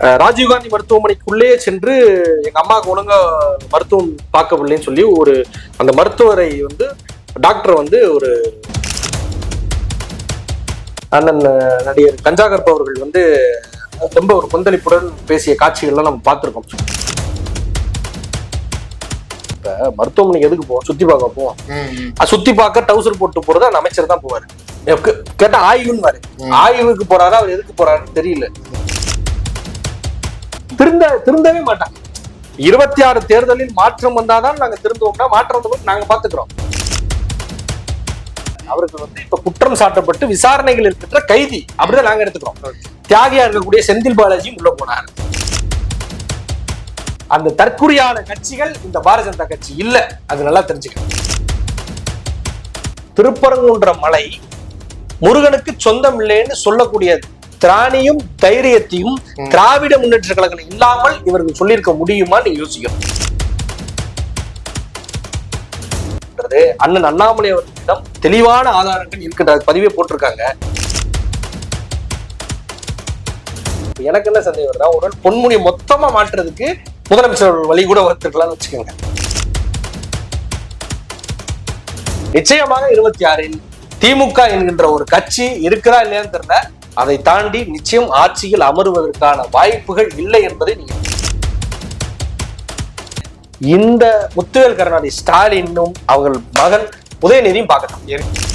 ராஜீவ்காந்தி மருத்துவமனைக்குள்ளே சென்று எங்க அம்மாவுக்கு ஒழுங்கா மருத்துவம் பார்க்கவில்லைன்னு சொல்லி ஒரு அந்த மருத்துவரை வந்து டாக்டர் வந்து ஒரு அண்ணன் நடிகர் கஞ்சாகர்ப் அவர்கள் வந்து ரொம்ப ஒரு கொந்தளிப்புடன் பேசிய காட்சிகள்லாம் நம்ம பார்த்திருக்கோம். இப்ப மருத்துவமனைக்கு எதுக்கு போவோம்? சுத்தி பார்க்க போவோம். சுத்தி பார்க்க டவுசர் போட்டு போறது அந்த அமைச்சர் தான் போவாரு. கேட்டா ஆய்வுன்னு. ஆய்வுக்கு போறாரா அவர் எதுக்கு போறாருன்னு தெரியல. திருந்த திருந்தவே மாட்டாங்க. இருபத்தி ஆறு தேர்தலில் மாற்றம் வந்தாதான் நாங்க திருந்துவோம்னா மாற்றம் நாங்க பாத்துக்கிறோம் அவருக்கு வந்து இப்ப குற்றம் சாட்டப்பட்டு விசாரணைகள் இருக்கின்ற கைதி அப்படிதான் நாங்க எடுத்துக்கிறோம். தியாகியா இருக்கக்கூடிய செந்தில் பாலாஜியும் உள்ள போனார். அந்த தற்குறியான கட்சிகள் இந்த பாரதிய ஜனதா கட்சி இல்ல. அது நல்லா தெரிஞ்சுக்கணும். திருப்பரங்குன்ற மலை முருகனுக்கு சொந்தம் இல்லைன்னு சொல்லக்கூடிய திராணியும் தைரியத்தையும் திராவிட முன்னேற்ற கழகம் இல்லாமல் இவர்கள் சொல்லியிருக்க முடியுமா நீங்க யோசிக்கணும். அண்ணன் அண்ணாமலை அவர்களிடம் தெளிவான ஆதாரங்கள் இருக்கின்ற பதிவே போட்டிருக்காங்க. எனக்கு என்ன சந்தேகம் வருதா ஒரு பொன்முடி மொத்தமா மாற்றுறதுக்கு முதலமைச்சர் வழி கூட வகுத்திருக்கலாம்னு வச்சுக்கோங்க. நிச்சயமாக இருபத்தி ஆறில் திமுக என்கின்ற ஒரு கட்சி இருக்கிறா இல்லையான்னு தெரியல. அதை தாண்டி நிச்சயம் ஆட்சியில் அமருவதற்கான வாய்ப்புகள் இல்லை என்பதை நீங்க இந்த முத்துவேல் கருணாநிதி ஸ்டாலினும் அவர்கள் மகன் உதயநிதியும் பார்க்கணும்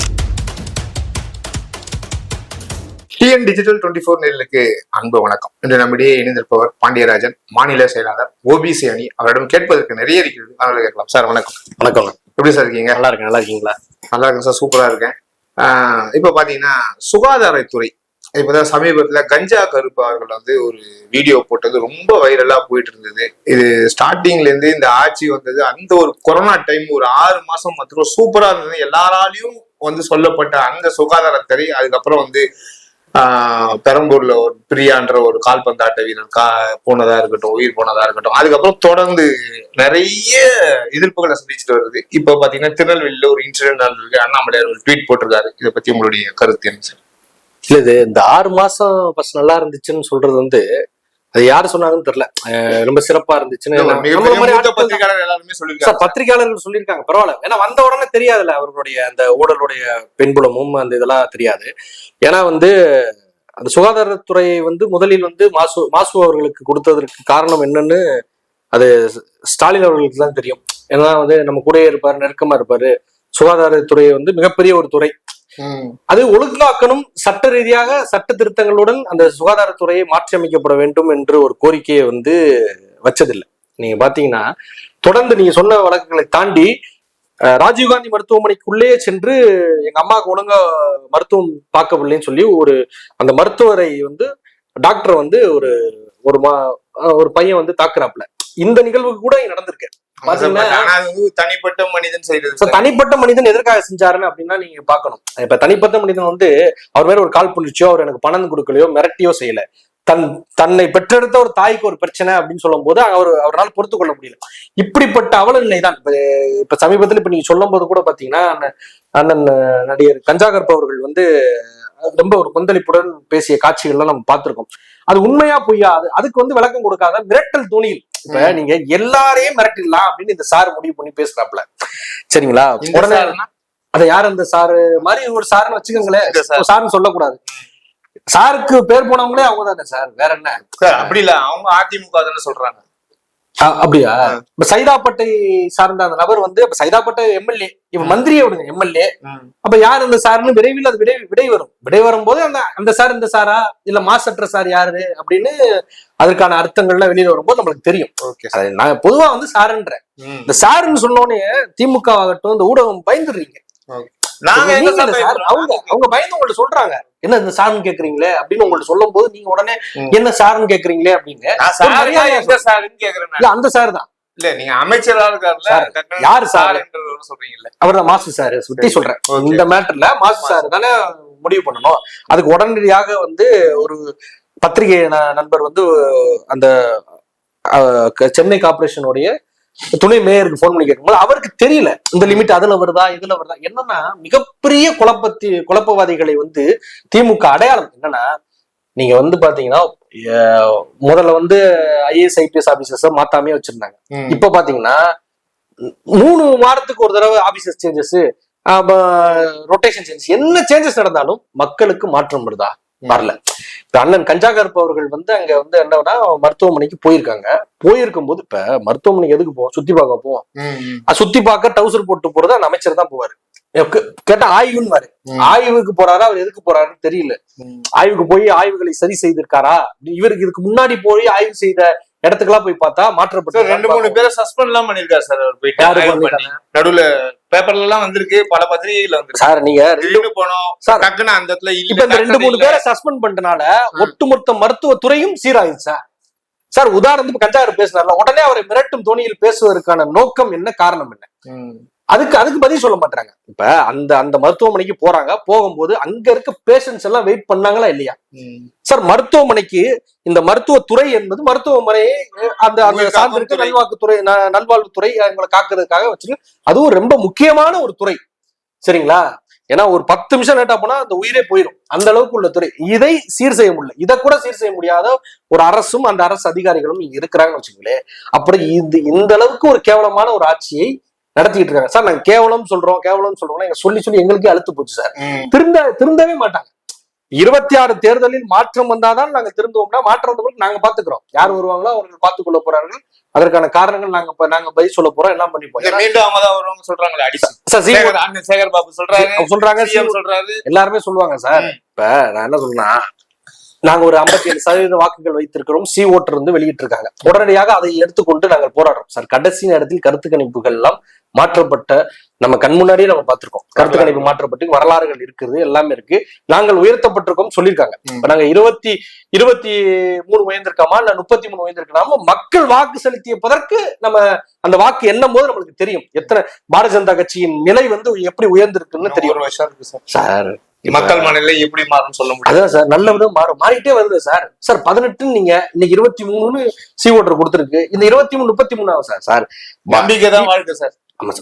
டிஎன் டிஜிட்டல் டுவெண்ட்டி ஃபோர் நேர்களுக்கு அன்பு வணக்கம். இன்று நம்மிடையே இணைந்திருப்பவர் பாண்டியராஜன் மாநில செயலாளர் ஓபிசி அணி. அவரிடம் கேட்பதற்கு நிறைய இருக்கிறது. அதனால கேட்கலாம். சார் வணக்கம். வணக்கம். எப்படி சார் இருக்கீங்க? நல்லா இருக்கேன். நல்லா இருக்கீங்களா? நல்லா இருக்கேன் சார். சூப்பரா இருக்கேன். ஆஹ் இப்ப பாத்தீங்கன்னா சுகாதாரத்துறை இப்பதான் சமீபத்துல கஞ்சா கருப்பு அவர்கள் வந்து ஒரு வீடியோ போட்டது ரொம்ப வைரலா போயிட்டு இருந்தது இது ஸ்டார்டிங்ல இருந்து இந்த ஆட்சி வந்தது அந்த ஒரு கொரோனா டைம் ஒரு ஆறு மாசம் மாத்திரம் சூப்பரா இருந்தது. எல்லாராலையும் வந்து சொல்லப்பட்ட அந்த சுகாதாரத்துறை அதுக்கப்புறம் வந்து பெரம்பூர்ல ஒரு பிரியான்ற ஒரு கால்பந்தாட்ட வீரன் கா போனதா இருக்கட்டும் உயிர் போனதா இருக்கட்டும் அதுக்கப்புறம் தொடர்ந்து நிறைய எதிர்ப்புகளை சந்திச்சுட்டு வருது. இப்ப பாத்தீங்கன்னா திருநெல்வேலியில ஒரு இன்சிடென்ட் நடந்திருக்கு அண்ணாமலையார் ஒரு ட்வீட் போட்டிருக்காரு. இதை பத்தி உங்களுடைய கருத்து என்ன சார்? இல்ல இது இந்த ஆறு மாசம் ஃபர்ஸ்ட் நல்லா இருந்துச்சுன்னு சொல்றது வந்து அது யாரு சொன்னாங்கன்னு தெரியல. ரொம்ப சிறப்பா இருந்துச்சுன்னு பத்திரிகையாளர்கள் சொல்லியிருக்காங்க. பரவாயில்ல. ஏன்னா வந்த உடனே தெரியாதுல்ல அவர்களுடைய அந்த ஊழலுடைய பின்புலமும் அந்த இதெல்லாம் தெரியாது. ஏன்னா வந்து அந்த சுகாதாரத்துறையை வந்து முதலில் வந்து மாசு மாசு அவர்களுக்கு கொடுத்ததற்கு காரணம் என்னன்னு அது ஸ்டாலின் அவர்களுக்கு தான் தெரியும். ஏன்னா வந்து நம்ம கூடயே இருப்பாரு நெருக்கமா இருப்பாரு. சுகாதாரத்துறை வந்து மிகப்பெரிய ஒரு துறை. அது ஒழுங்காக்கணும் சட்ட ரீதியாக சட்ட திருத்தங்களுடன் அந்த சுகாதாரத்துறையை மாற்றி அமைக்கப்பட வேண்டும் என்று ஒரு கோரிக்கையை வந்து வச்சதில்லை. நீங்க பாத்தீங்கன்னா தொடர்ந்து நீங்க சொன்ன வழக்குகளை தாண்டி ராஜீவ்காந்தி மருத்துவமனைக்குள்ளேயே சென்று எங்க அம்மாவுக்கு ஒழுங்கா மருத்துவம் பார்க்கவில்லைன்னு சொல்லி ஒரு அந்த மருத்துவரை வந்து டாக்டர் வந்து ஒரு ஒரு மா ஒரு பையன் வந்து தாக்குறாப்புல. இந்த நிகழ்வு கூட இங்க நடந்திருக்கு. தனிப்பட்ட மனிதன் செய்யறது தனிப்பட்ட மனிதன் எதற்காக செஞ்சாருன்னு அப்படின்னா நீங்க பார்க்கணும். இப்ப தனிப்பட்ட மனிதன் வந்து அவர் மேல ஒரு கால் புண்ணிச்சோ அவர் எனக்கு பணம் கொடுக்கலையோ மிரட்டியோ செய்யல. தன் தன்னை பெற்றெடுத்த ஒரு தாய்க்கு ஒரு பிரச்சனை அப்படின்னு சொல்லும் போது அவர் அவரால் பொறுத்து கொள்ள முடியல. இப்படிப்பட்ட அவல நிலை தான் இப்ப இப்ப சமீபத்துல இப்ப நீங்க சொல்லும் போது கூட பாத்தீங்கன்னா அண்ணன் அண்ணன் நடிகர் கஞ்சாகர்ப் அவர்கள் வந்து ரொம்ப ஒரு கொந்தளிப்புடன் பேசிய காட்சிகள்லாம் நம்ம பார்த்திருக்கோம். அது உண்மையா பொய்யா? அது அதுக்கு வந்து விளக்கம் கொடுக்காத மிரட்டல் துணியில் இப்ப நீங்க எல்லாரையும் மிரட்டிடலாம் அப்படின்னு இந்த சார் முடிவு பண்ணி பேசுறாப்ல சரிங்களா? உடனே சாருன்னா? அத யார் அந்த சாரு? மாதிரி ஒரு சாருன்னு வச்சுக்கோங்களேன். இந்த சார். சார்னு சொல்லக்கூடாது. சாருக்கு பேர் போனவங்களே அவங்க தானே சார். வேற என்ன? அப்படி இல்ல. அவங்க அதிமுக தானே சொல்றாங்க. அப்படியா? இப்ப சைதாப்பட்டை சார்ந்த அந்த நபர் வந்து இப்ப சைதாப்பட்டை எம்எல்ஏ இப்ப மந்திரியை விடுங்க எம்எல்ஏ அப்ப யார் இந்த சார்னு விரைவில் அது விடை விடை வரும். விடை வரும்போது அந்த அந்த சார் இந்த சாரா? இல்ல மாசற்ற சார் யாரு? அப்படின்னு அதற்கான அர்த்தங்கள்லாம் வெளியில வரும்போது நம்மளுக்கு தெரியும். நான் பொதுவா வந்து சாருன்றேன். இந்த சாருன்னு சொன்னோடனே திமுக ஆகட்டும் இந்த ஊடகம் பயந்துடுறீங்க. நாங்க அவங்க அவங்க பயந்து உங்கள்ட்ட சொல்றாங்க. என்ன இந்த சாருன்னு கேக்குறீங்களே அப்படின்னு உங்கள்ட்ட சொல்லும் போது நீங்க உடனே. என்ன சாருன்னு கேக்குறீங்களே அப்படின்னு. அந்த சார் தான். இல்ல நீங்க அமைச்சரா இருக்காருல்ல யாரு சார்? சொல்றீங்கல்ல. அவர் தான் மாசு சார் சுத்தி சொல்றேன். இந்த மேட்டர்ல மாசு சார் தானே முடிவு பண்ணணும். அதுக்கு உடனடியாக வந்து ஒரு பத்திரிகை நண்பர் வந்து அந்த சென்னை கார்பரேஷனுடைய துணை மேயருக்கு ஃபோன் பண்ணி கேட்கும்போது அவருக்கு தெரியல இந்த லிமிட் அதுல வருதா இதுல வருதா. என்னன்னா மிகப்பெரிய குழப்பத்தி குழப்பவாதிகளை வந்து திமுக அடையாளம் என்னன்னா நீங்க வந்து பாத்தீங்கன்னா முதல்ல வந்து ஐஏஎஸ் ஐபிஎஸ் ஆபீசர்ஸ் மாத்தாமே வச்சிருந்தாங்க. இப்ப பாத்தீங்கன்னா மூணு வாரத்துக்கு ஒரு தடவை ஆபீசர்ஸ் சேஞ்சஸ் ரொட்டேஷன் சேஞ்சஸ் என்ன சேஞ்சஸ் நடந்தாலும் மக்களுக்கு மாற்றம் வருதா? வரல. இப்ப அண்ணன் கஞ்சா கருப்பு அவர்கள் வந்து அங்க வந்து என்னன்னா மருத்துவமனைக்கு போயிருக்காங்க. போயிருக்கும் போது இப்ப மருத்துவமனைக்கு எதுக்கு போவோம் சுத்தி பார்க்க போவோம். சுத்தி பார்க்க டவுசர் போட்டு போறது அந்த அமைச்சர் தான் போவாரு. கேட்டா ஆய்வுன்னு ம். ஆய்வுக்கு போறாரா அவர் எதுக்கு போறாருன்னு தெரியல. ஆய்வுக்கு போய் ஆய்வுகளை சரி செய்திருக்காரா? இவருக்கு இதுக்கு முன்னாடி போய் ஆய்வு செய்த இடத்துக்கெல்லாம் போய் பார்த்தா மாற்றப்பட்டு ரெண்டு மூணு பேரை சஸ்பெண்ட் எல்லாம் பண்ணிருக்காரு சார் அவர் போயிட்டு? நடுவுல பேப்பர்ல எல்லாம் வந்திருக்கு பல பத்திரிகைகள் வந்திருக்கு சார் நீங்க ரெண்டு போனோம் சார், டக்குன்னு அந்த இடத்துல இப்ப இந்த ரெண்டு மூணு. பேரை சஸ்பெண்ட் பண்ணிட்டனால ஒட்டுமொத்த மருத்துவத்துறையும் சீராயிடுச்சு சார் சார் உதாரணத்துக்கு கஞ்சாவர் பேசினார்ல உடனே அவரை மிரட்டும் தோணியில் பேசுவதற்கான நோக்கம் என்ன காரணம் என்ன. அதுக்கு அதுக்கு பதில் சொல்ல மாட்டாங்க இப்ப அந்த அந்த மருத்துவமனைக்கு போறாங்க. போகும்போது அங்க இருக்க பேஷண்ட்ஸ் எல்லாம் வெயிட் பண்ணாங்களா இல்லையா. சார் மருத்துவமனைக்கு இந்த மருத்துவத்துறை என்பது மருத்துவமனையை அந்த அந்த சார்ந்திருக்க துறை. நல்வாக்குத்துறை நல்வாழ்வுத்துறை அவங்களை காக்குறதுக்காக வச்சிருக்கு அதுவும் ரொம்ப முக்கியமான ஒரு துறை. சரிங்களா? ஏன்னா ஒரு பத்து நிமிஷம் லேட்டா போனா அந்த உயிரே போயிடும் அந்த அளவுக்கு உள்ள துறை. இதை சீர் செய்ய முடியல. இதை கூட சீர் செய்ய முடியாத ஒரு அரசும் அந்த அரசு அதிகாரிகளும் இங்க இருக்கிறாங்கன்னு வச்சுக்கோங்களேன். அப்புறம் இது இந்த அளவுக்கு ஒரு கேவலமான ஒரு ஆட்சியை நடத்திட்டு இருக்காங்க. சார் நாங்க கேவலம் சொல்றோம் கேவலம் சொல்றோம் எங்க சொல்லி சொல்லி எங்களுக்கே அழுத்து போச்சு சார். திருந்த திருந்தவே மாட்டாங்க. இருபத்தி ஆறு தேர்தலில் மாற்றம் வந்தாதான் நாங்க திருந்துவோம்னா மாற்றம் வந்த பிறகு நாங்க பாத்துக்கிறோம். யார் வருவாங்களோ அவர்கள் பார்த்துக் கொள்ள போறார்கள். அதற்கான காரணங்கள் நாங்க நாங்க பதில் சொல்ல போறோம் எல்லாம் பண்ணிப்போம் மீண்டும் அவங்க தான் வருவாங்க சொல்றாங்களே அடிச்சு சேகர் பாபு சொல்றாங்க சிஎம் சீ- சொல்றாரு. எல்லாருமே சொல்லுவாங்க சார். இப்ப நான் என்ன சொல்றேன்னா நாங்க ஒரு 57% ஏழு சதவீத வாக்குகள் வைத்திருக்கிறோம் சி ஓட்டர் இருந்து வெளியிட்டிருக்காங்க. உடனடியாக அதை எடுத்துக்கொண்டு நாங்கள் போராடுறோம். சார் கடைசி நேரத்தில் கருத்து கணிப்புகள் எல்லாம் மாற்றப்பட்ட நம்ம கண் முன்னாடியே நம்ம பார்த்திருக்கோம். கருத்து கணிப்பு மாற்றப்பட்டு வரலாறுகள் இருக்குது எல்லாமே இருக்கு. நாங்கள் உயர்த்தப்பட்டிருக்கோம் சொல்லியிருக்காங்க. இப்ப நாங்க இருபத்தி இருபத்தி மூணு உயர்ந்திருக்கோமா? இல்ல முப்பத்தி மூணு உயர்ந்திருக்கலாமா? மக்கள் வாக்கு செலுத்தியதற்கு நம்ம அந்த வாக்கு எண்ணும் போது நம்மளுக்கு தெரியும். எத்தனை பாரதிய ஜனதா கட்சியின் நிலை வந்து எப்படி உயர்ந்திருக்குன்னு தெரியும். சார். சார் மக்கள் மனநிலை எப்படி மாறும்னு சொல்ல முடியாது அதான் சார் நல்ல விதம் மாறும். மாறிட்டே வருது சார். சார் பதினெட்டுன்னு நீங்க இன்னைக்கு இருபத்தி மூணுன்னு சி ஓட்டர் கொடுத்துருக்கு. இந்த இருபத்தி மூணு முப்பத்தி மூணாவது சார். சார் நம்பிக்கை தான் வாழ்க்கை சார்.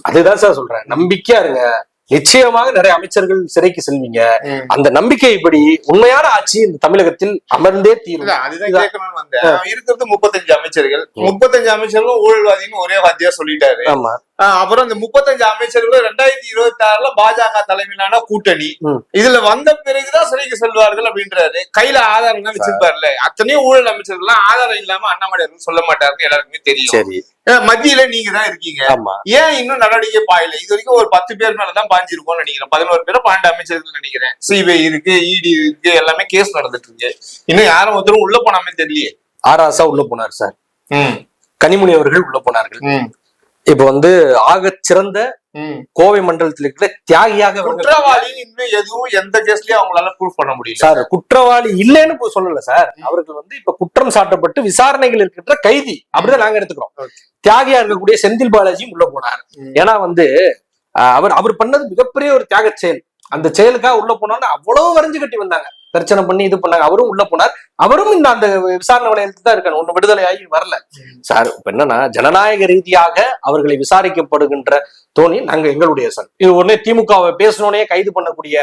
அதுதான் சார் சொல்றேன். நம்பிக்கையா இருங்க. நிச்சயமாக நிறைய அமைச்சர்கள் சிறைக்கு செல்வீங்க. அந்த நம்பிக்கைப்படி உண்மையான ஆட்சி இந்த தமிழகத்தில் அமர்ந்தே தீரும். இருக்கிறது முப்பத்தஞ்சு அமைச்சர்கள். முப்பத்தஞ்சு அமைச்சர்களும் ஊழல்வாதின்னு ஒரே வாத்தியா சொல்லிட்டாரு. ஆமா. அப்புறம் இந்த முப்பத்தஞ்சு அமைச்சர்களும் ரெண்டாயிரத்தி இருபத்தி ஆறுல பாஜக தலைமையிலான கூட்டணி. இதுல வந்த பிறகுதான் சிறைக்கு செல்வார்கள் அப்படின்றாரு. கையில ஆதாரம் தான் வச்சிருப்பாருல்ல. அத்தனையும் ஊழல் அமைச்சர்கள் ஆதாரம் இல்லாம அண்ணாமலை இருக்கு சொல்ல மாட்டாருன்னு எல்லாருக்குமே தெரியும். மத்தியில நீங்க தான் இருக்கீங்க. ஆமா. ஏன் இன்னும் நடவடிக்கை பாயல? இது வரைக்கும் ஒரு பத்து பேர் மேலதான் பாஞ்சிருக்கோம்னு நினைக்கிறேன். பதினோரு பேரும் பன்னெண்டு அமைச்சர்கள் நினைக்கிறேன். சிபிஐ இருக்கு இடி இருக்கு எல்லாமே கேஸ் நடந்துட்டு இருக்கு. இன்னும் யாரும் ஒருத்தரும் உள்ள போனாமே தெரியலையே. ஆராசா உள்ள போனார் சார். கனிமொழி அவர்கள் உள்ள போனார்கள். இப்ப வந்து ஆகச் சிறந்த கோவை மண்டலத்தில் இருக்கிற தியாகியாக குற்றவாளின்னு இன்னும் எதுவும் எந்த கேஸ்லயும் அவங்களால ப்ரூவ் பண்ண முடியல. சார் குற்றவாளி இல்லைன்னு போய் சொல்லல சார். அவர்கள் வந்து இப்ப குற்றம் சாட்டப்பட்டு விசாரணைகள் இருக்கின்ற கைதி. அப்படிதான் நாங்க எடுத்துக்கிறோம். தியாகியா இருக்கக்கூடிய செந்தில் பாலாஜியும் உள்ள போனார். ஏன்னா வந்து அவர் அவர் பண்ணது மிகப்பெரிய ஒரு தியாக செயல். அந்த செயலுக்காக உள்ள போனோம்னா அவ்வளவு வரைஞ்சு கட்டி வந்தாங்க. பிரச்சனை பண்ணி இது பண்ணாங்க. அவரும் உள்ள போனார். அவரும் இந்த அந்த விசாரணை வளையத்தில் தான் இருக்காரு. ஒண்ணு விடுதலை ஆகி வரல. சார் இப்ப என்னன்னா ஜனநாயக ரீதியாக அவர்களை விசாரிக்கப்படுகின்ற தோணி நாங்க எங்களுடைய சார். இது உடனே திமுகவை பேசினோடனே கைது பண்ணக்கூடிய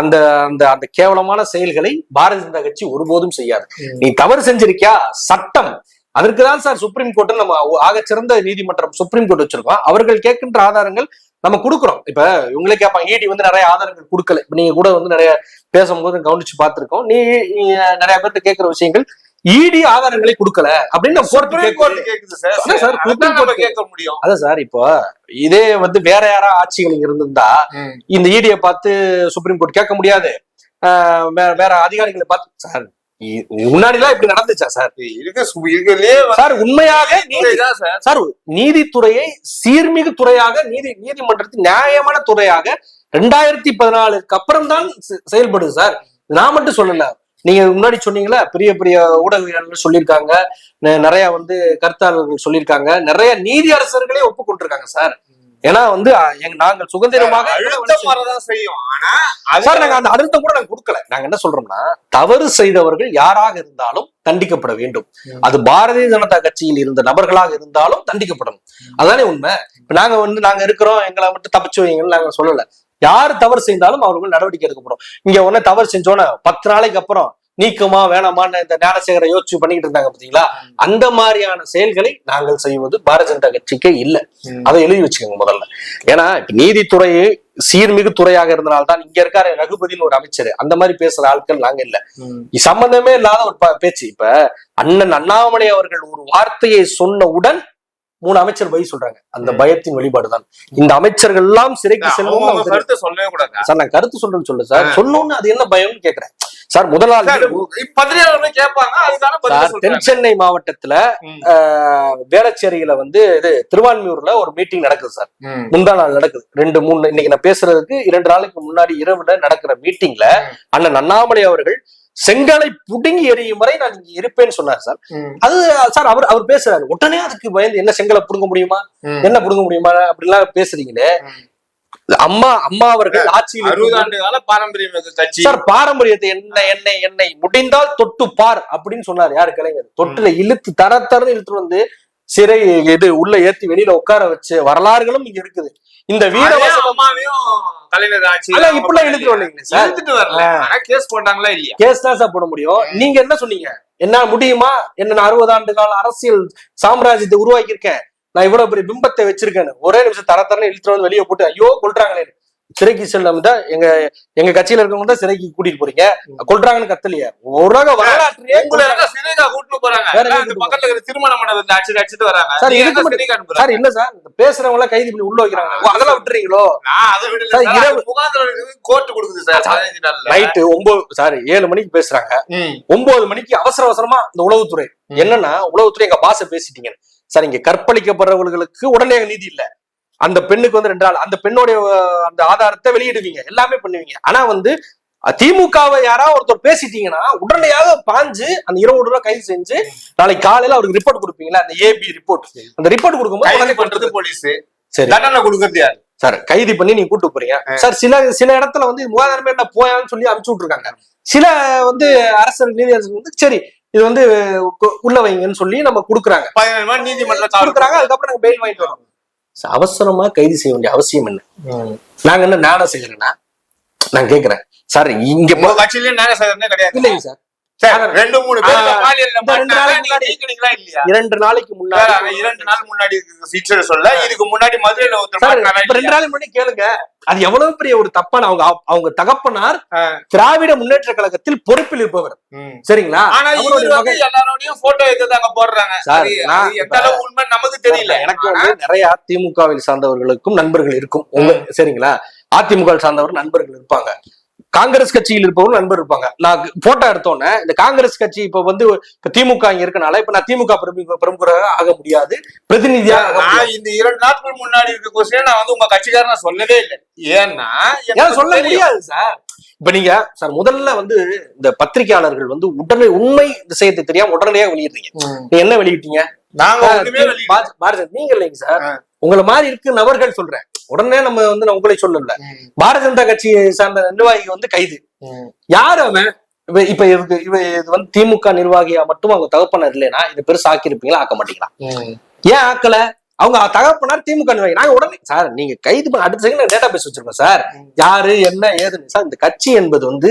அந்த அந்த அந்த கேவலமான செயல்களை பாரதிய ஜனதா கட்சி ஒருபோதும் செய்யாது. நீ தவறு செஞ்சிருக்கியா? சட்டம். அதற்குதான் சார் சுப்ரீம் கோர்ட் நம்ம ஆகச்சிறந்த நீதிமன்றம் சுப்ரீம் கோர்ட் வச்சிருக்கோம். அவர்கள் கேட்கின்ற ஆதாரங்கள் நம்ம கொடுக்குறோம். இப்ப இவங்களே கேட்பாங்க ஈடி வந்து நிறைய ஆதாரங்கள் கொடுக்கல. இப்ப நீங்க கூட வந்து நிறைய பேசும்போது கவனிச்சு பார்த்திருக்கோம். நீ நிறைய பேர்ட்ட கேட்கிற விஷயங்கள் ஈடி ஆதாரங்களை கொடுக்கல அப்படின்னு கேட்க முடியும். அதான் சார் இப்போ இதே வந்து வேற யாரா ஆட்சிகள் இருந்திருந்தா இந்த ஈடியை பார்த்து சுப்ரீம் கோர்ட் கேட்க முடியாது. வேற அதிகாரிகளை பார்த்து சார் முன்னாடிலாம் இப்படி நடந்துச்சா சார்? சார் உண்மையாக சார் நீதித்துறையை சீர்மிகு துறையாக நீதி நீதிமன்றத்தின் நியாயமான துறையாக ரெண்டாயிரத்தி பதினாலுக்கு அப்புறம் தான் செயல்படுது சார். நான் மட்டும் சொல்லல. நீங்க முன்னாடி சொன்னீங்களா பெரிய பெரிய ஊடகவியலாளர்கள் சொல்லியிருக்காங்க. நிறைய வந்து கருத்தாளர்கள் சொல்லியிருக்காங்க. நிறைய நீதி அரசர்களே ஒப்புக்கொண்டிருக்காங்க சார். ஏன்னா வந்து நாங்கள் சுதந்திரமாக செய்யும். சார் நாங்க அந்த அழுத்தம் கூட நாங்க கொடுக்கல. நாங்க என்ன சொல்றோம்னா தவறு செய்தவர்கள் யாராக இருந்தாலும் தண்டிக்கப்பட வேண்டும். அது பாரதிய ஜனதா கட்சியில் இருந்த நபர்களாக இருந்தாலும் தண்டிக்கப்படணும். அதானே உண்மை? இப்ப நாங்க வந்து நாங்க இருக்கிறோம் எங்களை மட்டும் தப்பிச்சு வைங்கன்னு நாங்க சொல்லல. யார் தவறு செய்தாலும் அவர்கள் நடவடிக்கை எடுக்கப்படும். இங்க உடனே தவறு செஞ்சோன்னே பத்து நாளைக்கு அப்புறம் நீக்கமா வேணாமான்னு இந்த ஞானசேகரை யோசிச்சு பண்ணிக்கிட்டு இருந்தாங்க பாத்தீங்களா? அந்த மாதிரியான செயல்களை நாங்கள் செய்வது பாரதிய ஜனதா கட்சிக்கே இல்ல. அதை எழுதி வச்சுக்கோங்க முதல்ல. ஏன்னா இப்ப நீதித்துறை சீர்மிகு துறையாக இருந்தனால்தான் இங்க இருக்காரு ரகுபதினு ஒரு அமைச்சர். அந்த மாதிரி பேசுற ஆட்கள் நாங்க இல்ல. சம்பந்தமே இல்லாத ஒரு பேச்சு. இப்ப அண்ணன் அண்ணாமலை அவர்கள் ஒரு வார்த்தையை சொன்னவுடன் மூணு அமைச்சர் பை சொல்றாங்க. அந்த. பயத்தின் வெளிப்பாடுதான். இந்த அமைச்சர்கள் எல்லாம் சிறைக்கு செல்வோம் அவங்க கருத்தை சொல்லவே கூடாது. சார் நான் கருத்து சொல்றேன்னு சொல்லு சார். சொன்னோன்னு அது என்ன பயம்னு கேக்குறேன். சார் முதல் நாள் சார் பத்திரிகையாளர்கள் கேட்பாங்க அதுக்கான பதில் சார் தென் சொல்றாங்க சென்னை மாவட்டத்துல வேளச்சேரியில வந்து இது திருவான்மியூர்ல ஒரு மீட்டிங் நடக்குது சார். முந்தா நாள் நடக்குது. ரெண்டு மூணு இன்னைக்கு நான் பேசுறதுக்கு இரண்டு நாளைக்கு முன்னாடி இரவுல நடக்கிற மீட்டிங்ல அண்ணன் அண்ணாமலை அவர்கள் செங்கலை புடுங்கி எறியும் வரை நான் இங்க இருப்பேன்னு சொன்னார் சார். அது சார் அவர் அவர் பேசுறாரு. உடனே அதுக்கு பயந்து என்ன செங்கலை புடுங்க முடியுமா. என்ன புடுங்க முடியுமா? அப்படிலாம் பேசுறீங்களே. அம்மா அம்மா அவர்கள் ஆட்சியில் அறுபது ஆண்டு கால பாரம்பரியம் கட்சி. சார் பாரம்பரியத்தை என்ன என்னை என்னை முடிந்தால் தொட்டு பார் அப்படின்னு சொன்னார் யாரு கலைஞர்? தொட்டுல இழுத்து தர தரன்னு இழுத்து வந்து சிறை இது உள்ள ஏத்தி வெளியில உட்கார வச்சு வரலாறுகளும் இங்க இருக்குது. இந்த வீர ஆட்சி இப்படிலாம் இழுத்து வரலைங்க சார். இழுத்துட்டு வரல. ஆனா கேஸ் போட்டாங்களா இல்லையா? கேஸ் தான் சார் போட முடியும். நீங்க என்ன சொன்னீங்க? என்ன முடியுமா? என்ன நான் அறுபது ஆண்டு கால அரசியல் சாம்ராஜ்யத்தை உருவாக்கி இருக்கேன் நான் இவ்வளவு பெரிய பிம்பத்தை வச்சிருக்கேன்னு. ஒரே நிமிஷம் தர தரன்னு இழுத்துட்டு வந்து வெளியே போட்டு ஐயோ கொல்றாங்களே. சிறைக்கு செல்லாம தான் எங்க எங்க கட்சியில இருக்கவங்க தான் சிறைக்கு கூட்டிட்டு போறீங்க. கொல்றாங்கன்னு கத்தலையே. உலக சிறைக்கா கூட்டிட்டு போறாங்க. சார், இதுக்கு சார் இல்ல சார் பேசுறவங்க எல்லாம் கைது பண்ணி உள்ள வைக்கிறாங்க. அதெல்லாம் விட்டுறீங்களோ? கோர்ட் கொடுக்குது சார் நைட்டு ஒன்பது சாரி ஏழு மணிக்கு பேசுறாங்க. ஒன்பது மணிக்கு அவசர அவசரமா இந்த உளவுத்துறை. என்னன்னா உளவுத்துறை எங்க பாச பேசிட்டீங்க சார் இங்க கற்பழிக்கப்படுறவர்களுக்கு உடனே நீதி இல்ல. அந்த பெண்ணுக்கு வந்து ரெண்டு நாள் அந்த பெண்ணுடைய அந்த ஆதாரத்தை வெளியிடுவீங்க. எல்லாமே பண்ணுவீங்க. ஆனா வந்து திமுகவை யாராவது ஒருத்தர் பேசிட்டீங்கன்னா உடனடியாக பாஞ்சு அந்த இருபது ரூபாய் கைது செஞ்சு நாளைக்கு காலையில அவருக்கு ரிப்போர்ட் கொடுப்பீங்களா? அந்த ஏபி ரிப்போர்ட் அந்த ரிப்போர்ட் கொடுக்கும்போது பண்றது போலீஸ். சரி. தண்டனை கொடுக்கறது யாரு? சார் கைது பண்ணி நீங்க கூட்டு போறீங்க. சார் சில சில இடத்துல வந்து முகாதாரமே என்ன போயான்னு சொல்லி அனுப்பிச்சு விட்டுருக்காங்க. சில வந்து அரசர் நீதியரசர் வந்து சரி இது வந்து உள்ள வைங்கன்னு சொல்லி நம்ம கொடுக்குறாங்க. பதினேழு மணி நீதிமன்ற காவல் கொடுக்குறாங்க அதுக்கப்புறம் நாங்க பெயில் வாங்கிட்டு வரோம். அவசரமா கைது செய்ய வேண்டிய அவசியம் என்ன. நாங்க என்ன நாடா செய்யறேன்னா நான் கேக்குறேன். சார் இங்க நேர சேகரனே கிடையாது. இல்லைங்க சார். ரெண்டு மூணு இரண்டு நாளைக்கு முன்னாடி இரண்டு நாள் முன்னாடி சொல்ல இதுக்கு முன்னாடி மதுரையில ஒருத்தர் ரெண்டு? நாளைக்கு முன்னாடி கேளுங்க. அது எவ்வளவு பெரிய ஒரு தப்பான அவங்க அவங்க தகப்பனார். திராவிட முன்னேற்ற கழகத்தில் பொறுப்பில் இருப்பவர். சரிங்களா? ஆனா எல்லாரோடையும் போட்டோ எடுத்து அங்க போடுறாங்க உண்மை நமக்கு தெரியல. எனக்கு வந்து நிறைய திமுகவில் சார்ந்தவர்களுக்கும் நண்பர்கள் இருக்கும். உங்க சரிங்களா? அதிமுக சார்ந்தவர் நண்பர்கள் இருப்பாங்க. காங்கிரஸ் கட்சியில் இருப்பவரும் நண்பர் இருப்பாங்க. நான் போட்டோ எடுத்தோன்னே இந்த காங்கிரஸ் கட்சி இப்ப வந்து இப்ப திமுக இங்க இருக்கனால இப்ப நான் திமுக பிரமுக- பிரமுகராக ஆக முடியாது. நான் இந்த இரண்டு நாட்கள் முன்னாடி இருக்க கொஸ்டின் நான் வந்து உங்க கட்சிக்காரன் சொல்லவே இல்லை. ஏன்னா சொல்ல. முடியாது சார்? இப்ப நீங்க சார் முதல்ல வந்து இந்த பத்திரிகையாளர்கள் வந்து உடனே உண்மை விஷயத்தை தெரியாம உடனடியாக வெளியிடுறீங்க. நீங்க என்ன வெளியிட்டீங்க? நாங்க நீங்க இல்லைங்க சார். உங்களை மாதிரி இருக்கு நபர்கள் சொல்றேன். உடனே நம்ம வந்து நான் உங்களை சொல்லல. பாரதிய ஜனதா கட்சியை சார்ந்த நிர்வாகி வந்து கைது. யாரு அவன்? இப்ப இப்ப இவருக்கு இவ இது வந்து திமுக நிர்வாகியா மட்டும் அவங்க தகப்பனர் இல்லைன்னா இது பெருசா ஆக்கியிருப்பீங்களா? ஆக்க மாட்டீங்களா? ஏன் ஆக்கல? அவங்க தகப்பனார் திமுக நிர்வாகி. நாங்க உடனே சார் நீங்க கைது பண்ண அடுத்த செகண்ட் டேட்டா பேஸ் வச்சிருக்கோம் சார். யாரு என்ன ஏதுன்னு. சார் இந்த கட்சி என்பது வந்து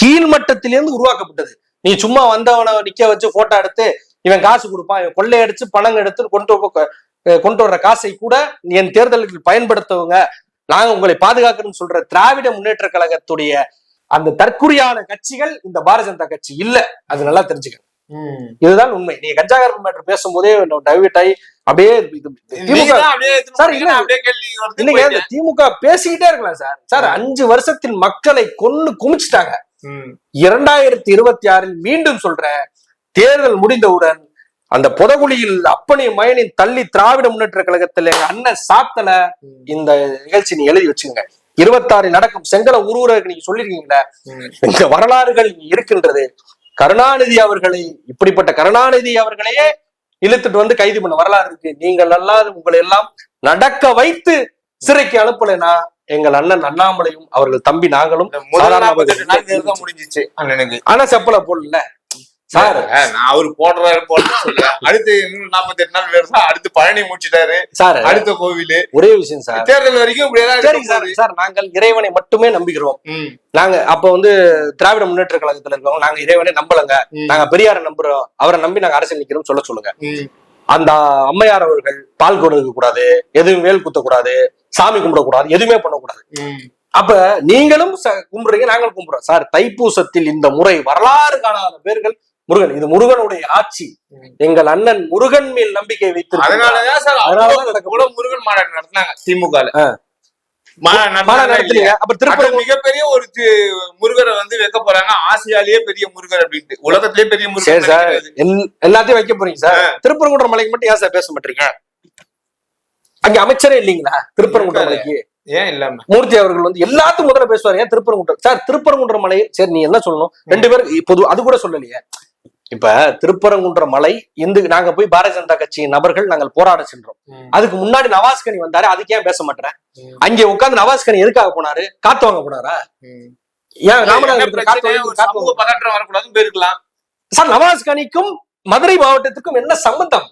கீழ்மட்டத்திலிருந்து உருவாக்கப்பட்டது. நீ சும்மா வந்தவனை நிக்க வச்சு போட்டோ எடுத்து இவன் காசு கொடுப்பான் இவன் கொள்ளையடிச்சு பணம் எடுத்து கொண்டு கொண்டு வர்ற காசை கூட என் தேர்தலுக்கு பயன்படுத்தவங்க. நாங்க உங்களை பாதுகாக்கணும்னு சொல்ற திராவிட முன்னேற்ற கழகத்துடைய அந்த தற்குறியான கட்சிகள் இந்த பாரதிய ஜனதா கட்சி இல்ல. அது நல்லா தெரிஞ்சுக்க ம். இதுதான் உண்மை. நீங்க கஞ்சா கருப்பு மேட்டர் பேசும்போதே டைவர்ட் ஆகி அப்படியே சார், இல்ல. திமுக பேசிக்கிட்டே இருக்கலாம் சார். சார் அஞ்சு வருஷத்தின் மக்களை கொன்னு குமிச்சிட்டாங்க. இரண்டாயிரத்தி இருபத்தி ஆறில் மீண்டும் சொல்றேன் தேர்தல் முடிந்தவுடன் அந்த புதகுழியில் அப்பனி மயனின் தள்ளி திராவிட முன்னேற்ற கழகத்தில் எங்க அண்ணன் சாத்தல இந்த நிகழ்ச்சி நீ எழுதி வச்சுங்க. இருபத்தாறில் நடக்கும் செங்கல உருவுறதுக்கு நீங்க சொல்லிருக்கீங்களே. இந்த வரலாறுகள் இங்க இருக்கின்றது. கருணாநிதி அவர்களை இப்படிப்பட்ட கருணாநிதி அவர்களையே இழுத்துட்டு வந்து கைது பண்ண வரலாறு இருக்கு. நீங்கள் அல்லாது உங்களை எல்லாம் நடக்க வைத்து சிறைக்கு அனுப்பலைன்னா எங்கள் அண்ணன் அண்ணாமலையும் அவர்கள் தம்பி நாங்களும் முடிஞ்சிச்சு அண்ணனுக்கு. ஆனா செப்பல போடல. சார் நான் அவரு போடுறாரு போடுறது சொல்ல அடுத்து நாற்பத்தி எட்டு நாள் வருஷம் அடுத்து பழனி முடிச்சிட்டாரு. சார் அடுத்த கோவிலு. ஒரே விஷயம் சார். தேர்தல் வரைக்கும் சார் சார் நாங்கள் இறைவனை மட்டுமே நம்புகிறோம். நாங்க அப்ப வந்து திராவிட முன்னேற்ற கழகத்துல இருக்கவங்க நாங்க இறைவனை நம்பலங்க. நாங்க பெரியாரை நம்புறோம். அவரை நம்பி நாங்க அரசியல் நிக்கிறோம் சொல்ல சொல்லுங்க. அந்த அம்மையார் அவர்கள் பால் கொடுக்க கூடாது எதுவும் வேல் குத்தக்கூடாது சாமி கும்பிடக்கூடாது எதுவுமே பண்ணக்கூடாது. அப்ப நீங்களும் கும்பிடுறீங்க நாங்களும் கும்பிடுறோம். சார் தைப்பூசத்தில் இந்த முறை வரலாறு காணாத பேர்கள் முருகன் இது முருகனுடைய ஆட்சி. எங்கள் அண்ணன் முருகன் மேல் நம்பிக்கை வைத்து அதனாலதான் சார் அதனாலதான் முருகன் மாநாடு நடத்தினாங்க திமுக மிகப்பெரிய ஒரு முருகரை வந்து வைக்க போறாங்க. ஆசியாலேயே பெரிய முருகர் அப்படின்ட்டு. உலகத்திலேயே பெரிய முருகர் சார் எல்லாத்தையும் வைக்க போறீங்க சார். திருப்பரங்குன்ற மலைக்கு மட்டும் ஏன் சார் பேச மாட்டீங்க? அங்க அமைச்சரே இல்லைங்களா? திருப்பரங்குன்ற மலைக்கு? ஏன் இல்லாம? மூர்த்தி அவர்கள் வந்து எல்லாத்துக்கும் முதல்ல பேசுவாரு. ஏன் திருப்பரங்குன்றம் சார் திருப்பரங்குன்ற மலை சரி நீ என்ன சொல்லணும்? ரெண்டு பேரும் பொது அது கூட சொல்லலையே. இப்ப திருப்பரங்குன்ற மலை இந்து நாங்க போய் பாரதிய ஜனதா கட்சி நபர்கள் நாங்கள் போராட சென்றோம். அதுக்கு முன்னாடி நவாஸ்கனி வந்தாரு அதுக்கு ஏன் பேச மாட்டேன். அங்கே உட்கார்ந்து நவாஸ்கனி எதுக்காக போனாரு? காத்து வாங்க போனாரா. ஏன் ராமநாதபுரத்துல வரக்கூடாதுன்னு போயிருக்கலாம். சார் நவாஸ்கனிக்கும் மதுரை மாவட்டத்துக்கும் என்ன சம்பந்தம்?